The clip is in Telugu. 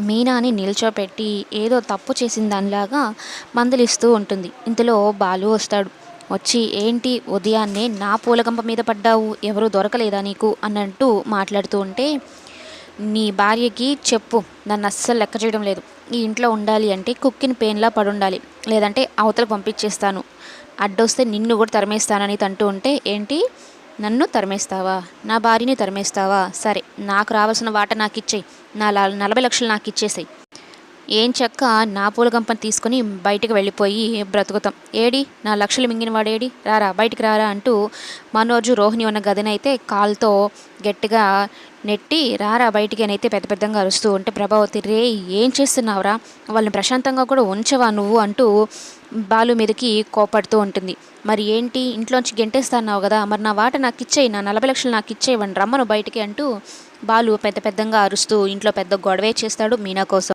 మీనాని నిల్చోపెట్టి ఏదో తప్పు చేసిన దానిలాగా మందలిస్తూ ఉంటుంది. ఇంతలో బాలు వస్తాడు. వచ్చి ఏంటి ఉదయాన్నే నా పూలగంప మీద పడ్డావు? ఎవరు దొరకలేదా నీకు? అన్నట్టు మాట్లాడుతూ ఉంటే నీ భార్యకి చెప్పు. నన్ను అస్సలు లెక్క చేయడం లేదు. ఈ ఇంట్లో ఉండాలి అంటే కుక్కిని పెయిన్లా పడుండాలి. లేదంటే అవతల పంపించేస్తాను. అడ్డొస్తే నిన్ను కూడా తరిమేస్తానని తంటూ ఉంటే ఏంటి? నన్ను తరిమేస్తావా? నా భార్యని తరిమేస్తావా? సరే నాకు రావాల్సిన వాట నాకు ఇచ్చేయి నా నలభై లక్షలు నాకు ఇచ్చేసాయి ఏం చెక్క? నా పూల గంపని తీసుకుని బయటికి వెళ్ళిపోయి బ్రతుకుతాం. ఏడి? నా లక్షలు మింగినవాడు ఏడి రారా బయటికి రారా అంటూ మనోజు రోహిణి ఉన్న గదినైతే కాల్తో గట్టిగా నెట్టి రారా బయటికి అని అయితే పెద్ద పెద్దగా అరుస్తూ ఉంటే ప్రభావతి రే ఏం చేస్తున్నావురా? వాళ్ళని ప్రశాంతంగా కూడా ఉంచవా నువ్వు అంటూ బాలు మీదకి కోపడుతూ ఉంటుంది. మరి ఏంటి? ఇంట్లోంచి గెంటేస్తాన్నావు కదా మరి నా వాట నాకు ఇచ్చేయి నా నలభై లక్షలు నాకు ఇచ్చేయవండి రమ్మను బయటికి అంటూ బాలు పెద్ద పెద్దగా అరుస్తూ ఇంట్లో పెద్ద గొడవే చేస్తాడు మీనా కోసం.